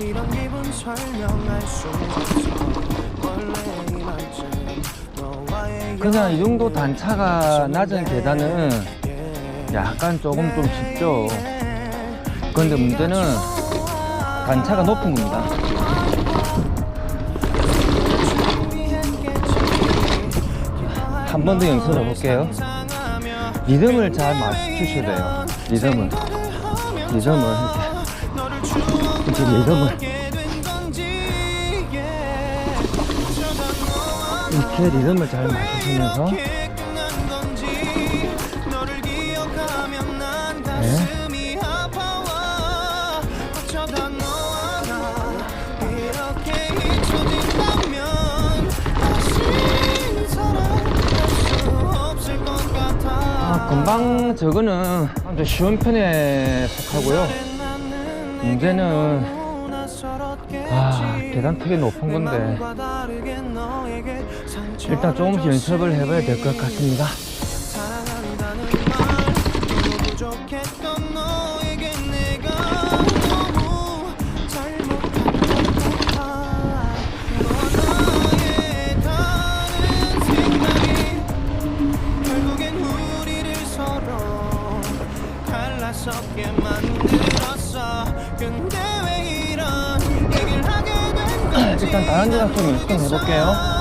이런 기분 설명할 수 없어 원래 너와의 그냥 이 정도 단차가 낮은 계단은 약간 조금 좀 쉽죠. 그런데 문제는 단차가 높은 겁니다. 한 번 더 연습해 볼게요. 리듬을 잘 맞추셔야 돼요. 리듬을. 리듬을 이렇게. 이렇게 리듬을. 이렇게 리듬을 잘 맞추시면서 네. 아, 금방 저거는 좀 쉬운 편에 속하고요. 문제는 아, 계단 되게 높은 건데 일단 조금씩 연습을 해봐야 될 것 같습니다. 갈라서게 만들었어 근데 왜 이런 얘기를 하게 된 건지 일단 다른 데랑 좀좀 해볼게요.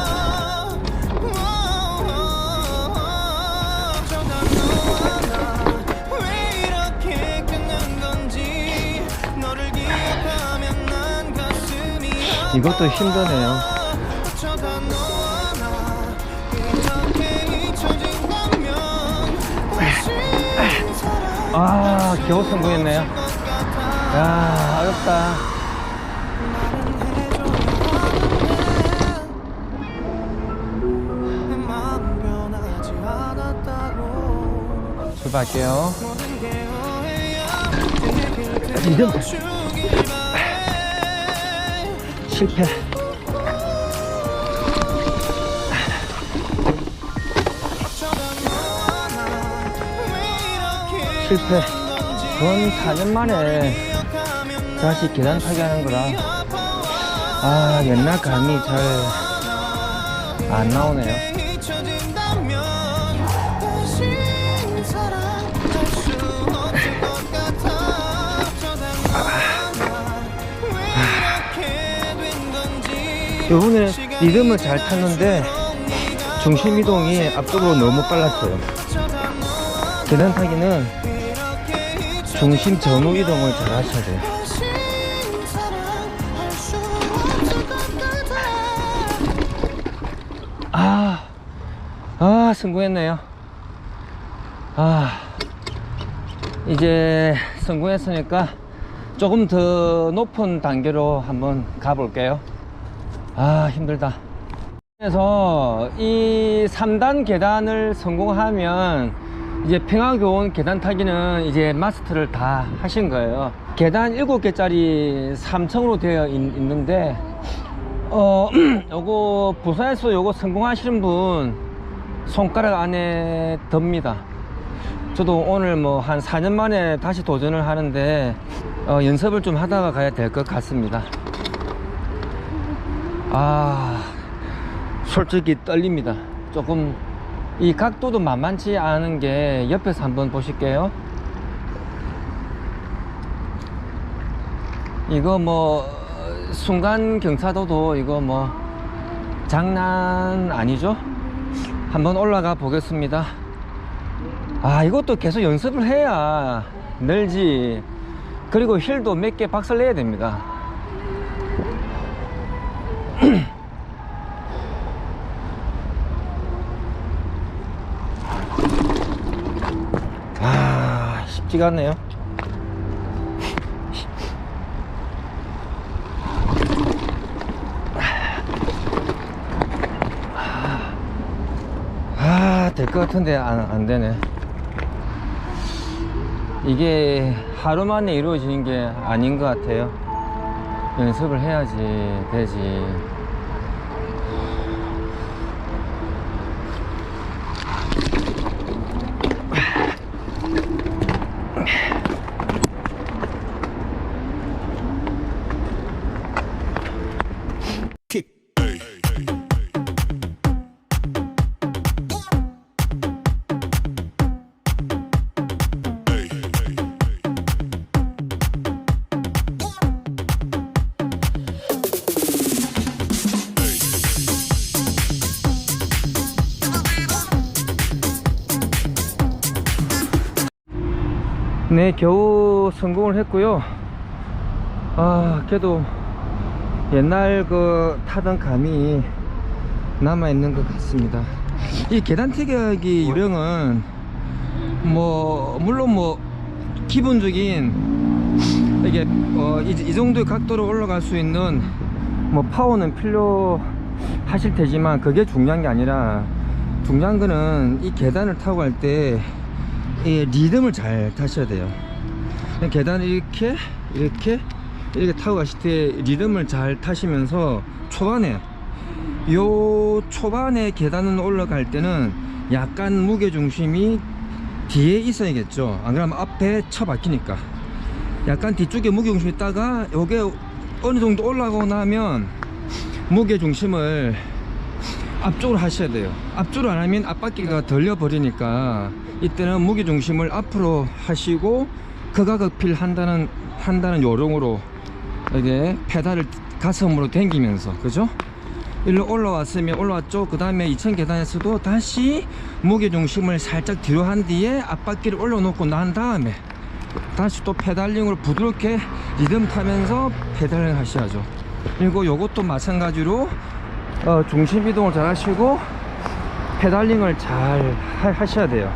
이것도 힘드네요. 아, 겨우 성공했네요. 야, 어렵다. 출발할게요. 바래 실패. 실패. 전 4년 만에 다시 계단 타기 하는 거라. 아, 옛날 감이 잘 안 나오네요. 요번에 리듬을 잘 탔는데 중심 이동이 앞쪽으로 너무 빨랐어요. 계단 타기는 중심 전후 이동을 잘 하셔야 돼요. 아, 아, 성공했네요. 아, 이제 성공했으니까 조금 더 높은 단계로 한번 가볼게요. 아, 힘들다. 그래서 이 3단 계단을 성공하면 이제 평화교원 계단 타기는 이제 마스터를 다 하신 거예요. 계단 7개짜리 3층으로 되어 있, 는데 어, 요거 부산에서 요거 성공하시는 분 손가락 안에 듭니다. 저도 오늘 뭐 한 4년 만에 다시 도전을 하는데 어, 연습을 좀 하다가 가야 될 것 같습니다. 아, 솔직히 떨립니다. 조금 이 각도도 만만치 않은 게 옆에서 한번 보실게요. 이거 뭐 순간 경사도도 이거 뭐 장난 아니죠? 한번 올라가 보겠습니다. 아 이것도 계속 연습을 해야 늘지. 그리고 힐도 몇 개 박살 내야 됩니다. 아 쉽지가 않네요. 아, 될 것 같은데 안, 안 되네. 이게 하루 만에 이루어지는 게 아닌 것 같아요. 연습을 해야지 되지. 네, 겨우 성공을 했고요. 아, 그래도 옛날 그 타던 감이 남아있는 것 같습니다. 이 계단 태격이 유령은 뭐, 물론 뭐, 기본적인 이게 어, 이, 이 정도의 각도로 올라갈 수 있는 뭐 파워는 필요하실 테지만 그게 중요한 게 아니라 중요한 거는 이 계단을 타고 갈 때 이 리듬을 잘 타셔야 돼요. 계단을 이렇게 이렇게 이렇게 타고 가실 때 리듬을 잘 타시면서 초반에 요 초반에 계단을 올라갈 때는 약간 무게 중심이 뒤에 있어야겠죠. 안 그러면 앞에 쳐박히니까. 약간 뒤쪽에 무게 중심이 있다가 요게 어느 정도 올라가고 나면 무게 중심을 앞쪽으로 하셔야 돼요. 앞쪽으로 안 하면 앞바퀴가 덜려 버리니까 이때는 무게 중심을 앞으로 하시고 극악극필 한다는 한다는 요령으로 이게 페달을 가슴으로 당기면서 그죠? 일로 올라왔으면 올라왔죠. 그 다음에 2층 계단에서도 다시 무게 중심을 살짝 뒤로 한 뒤에 앞바퀴를 올려놓고 난 다음에 다시 또 페달링으로 부드럽게 리듬 타면서 페달링 하셔야죠. 그리고 요것도 마찬가지로 어, 중심 이동을 잘 하시고 페달링을 잘 하- 하셔야 돼요.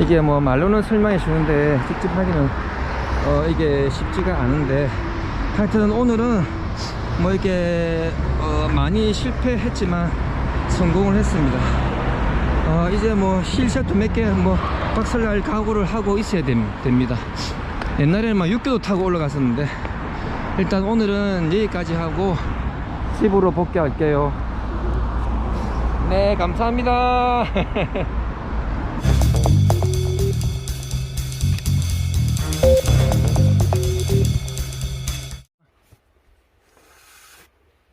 이게 뭐 말로는 설명해 주는데 직접 하기는 어, 이게 쉽지가 않은데 하여튼 오늘은 뭐 이렇게 어, 많이 실패했지만 성공을 했습니다. 어, 이제 뭐 힐샷도 몇 개 뭐 박살날 각오를 하고 있어야 됨, 됩니다. 옛날에는 막 6교도 타고 올라갔었는데 일단 오늘은 여기까지 하고 집으로 복귀할게요. 네, 감사합니다.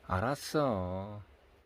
알았어.